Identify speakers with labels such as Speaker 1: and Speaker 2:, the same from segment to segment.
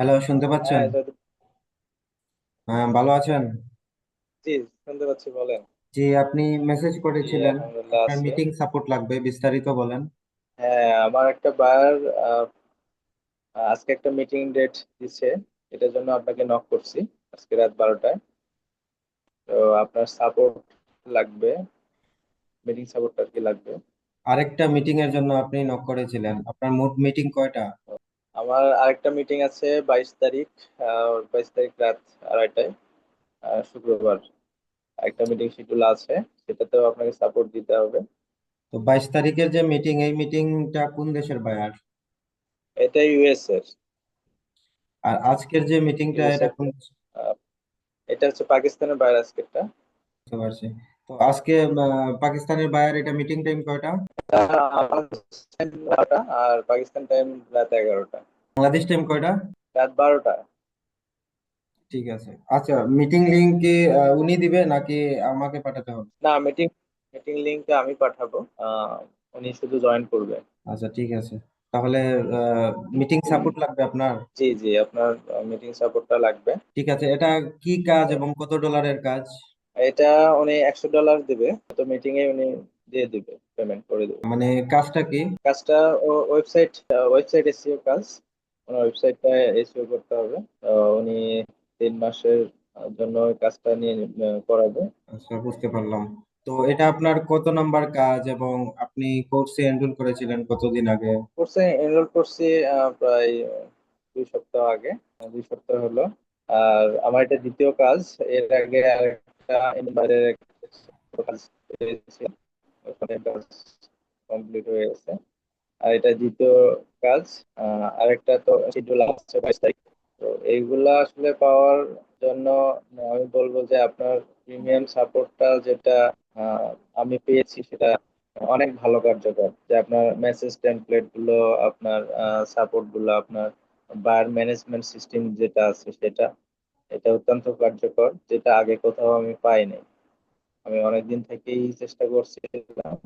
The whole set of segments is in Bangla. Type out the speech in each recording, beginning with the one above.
Speaker 1: হ্যালো শুনতে পাচ্ছেন?
Speaker 2: হ্যাঁ
Speaker 1: হ্যাঁ ভালো আছেন?
Speaker 2: জি শুনতে পাচ্ছি বলেন।
Speaker 1: জি আপনি মেসেজ
Speaker 2: জি
Speaker 1: করেছিলেন
Speaker 2: আলহামদুলিল্লাহ
Speaker 1: আপনার
Speaker 2: আছি।
Speaker 1: মিটিং সাপোর্ট লাগবে বিস্তারিত বলেন।
Speaker 2: হ্যাঁ আমার একটা বায়ার আজকে একটা মিটিং ডেট দিচ্ছে এটার জন্য আপনাকে নক করছি আজকে রাত বারোটায়। তো আপনার সাপোর্ট লাগবে মিটিং সাপোর্ট আর কি লাগবে।
Speaker 1: আরেকটা মিটিং এর জন্য আপনি নক করেছিলেন। আপনার মোট মিটিং কয়টা?
Speaker 2: আমার আরেকটা মিটিং আছে বাইশ তারিখ বাইশ তারিখ রাত আড়াইটায় শুক্রবার। একটা মিটিং শিডিউল আছে সেটাতেও আপনাকে সাপোর্ট দিতে হবে।
Speaker 1: তো বাইশ তারিখের যে মিটিং এই মিটিংটা কোন দেশের বায়ার
Speaker 2: এটা ইউএস এর।
Speaker 1: আর আজকের যে মিটিংটা এটা কোন
Speaker 2: এটা হচ্ছে পাকিস্তানের বাইরে আজকেরটা।
Speaker 1: বুঝতে পারছি। তো আজকে পাকিস্তানের বায়ার এটা মিটিং টাইম কয়টা?
Speaker 2: আর পাকিস্তান টাইম রাত এগারোটা।
Speaker 1: বাংলাদেশ টাইম কয়টা?
Speaker 2: রাত বারোটা।
Speaker 1: ঠিক আছে। আচ্ছা মিটিং লিংক কি উনি দিবে নাকি আমাকে পাঠাতে হবে?
Speaker 2: না মিটিং মিটিং লিংকটা আমি পাঠাবো। উনি শুধু জয়েন করবে।
Speaker 1: আচ্ছা ঠিক আছে। তাহলে মিটিং সাপোর্ট লাগবে আপনার?
Speaker 2: জি জি আপনার মিটিং সাপোর্টটা লাগবে।
Speaker 1: ঠিক আছে এটা কি কাজ এবং কত ডলারের কাজ?
Speaker 2: এটা উনি একশো ডলার দিবে তো মিটিং এ উনি দিয়ে দিবে পেমেন্ট করে দিবে।
Speaker 1: মানে কাজটা কি?
Speaker 2: কাজটা ওয়েবসাইট ওয়েবসাইট এসইও কাজ। ওনার ওয়েবসাইটটা এসইও করতে হবে। উনি তিন মাসের জন্য কাজটা নিয়ে করাবে।
Speaker 1: আচ্ছা বুঝতে পারলাম। তো এটা আপনার কত নাম্বার কাজ এবং আপনি কোর্সে এনরোল করেছিলেন কতদিন আগে?
Speaker 2: কোর্সে এনরোল করছি প্রায় দুই সপ্তাহ আগে দুই সপ্তাহ হলো। আর আমার এটা দ্বিতীয় কাজ। এর আগে আরেকটা ওখানে কাজ কমপ্লিট হয়ে গেছে। আর এটা দ্বিতীয় কাজ। আহ, আরেকটা তো শিডিউল আসছে বাইশ তারিখ। তো এইগুলা আসলে পাওয়ার জন্য আমি বলব যে আপনার প্রিমিয়াম সাপোর্টটা যেটা আমি পেয়েছি সেটা অনেক ভালো কার্যকর। যে আপনার মেসেজ টেমপ্লেটগুলো আপনার সাপোর্টগুলো আপনার বার ম্যানেজমেন্ট সিস্টেম যেটা আছে সেটা এটা অত্যন্ত কার্যকর যেটা আগে কোথাও আমি পাইনি। আমি অনেকদিন থেকেই চেষ্টা করছিলাম।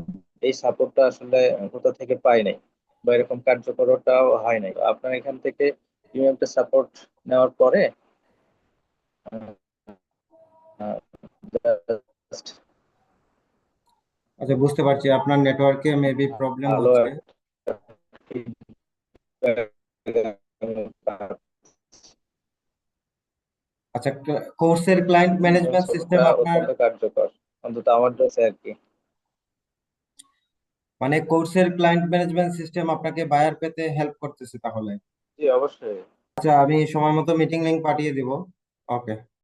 Speaker 2: এই সাপোর্টটা আসলে কোথা থেকে পাই নাই বা এরকম কার্যকরটাও হয় নাই। আপনার এখান থেকে প্রিমিয়ামটা সাপোর্ট নেওয়ার পরে
Speaker 1: আচ্ছা বুঝতে পারছি। আপনার নেটওয়ার্কে মেবি প্রবলেম হচ্ছে। আচ্ছা কোর্সের ক্লায়েন্ট ম্যানেজমেন্ট সিস্টেম আপনার
Speaker 2: কার্যকর। অন্তত আমার কাছে আর কি।
Speaker 1: মানে কোর্সের ক্লায়েন্ট ম্যানেজমেন্ট সিস্টেম আপনাকে বায়ার পেতে হেল্প করতেছে তাহলে।
Speaker 2: জি অবশ্যই।
Speaker 1: আচ্ছা আমি সময় মতো মিটিং লিংক পাঠিয়ে দিব। ওকে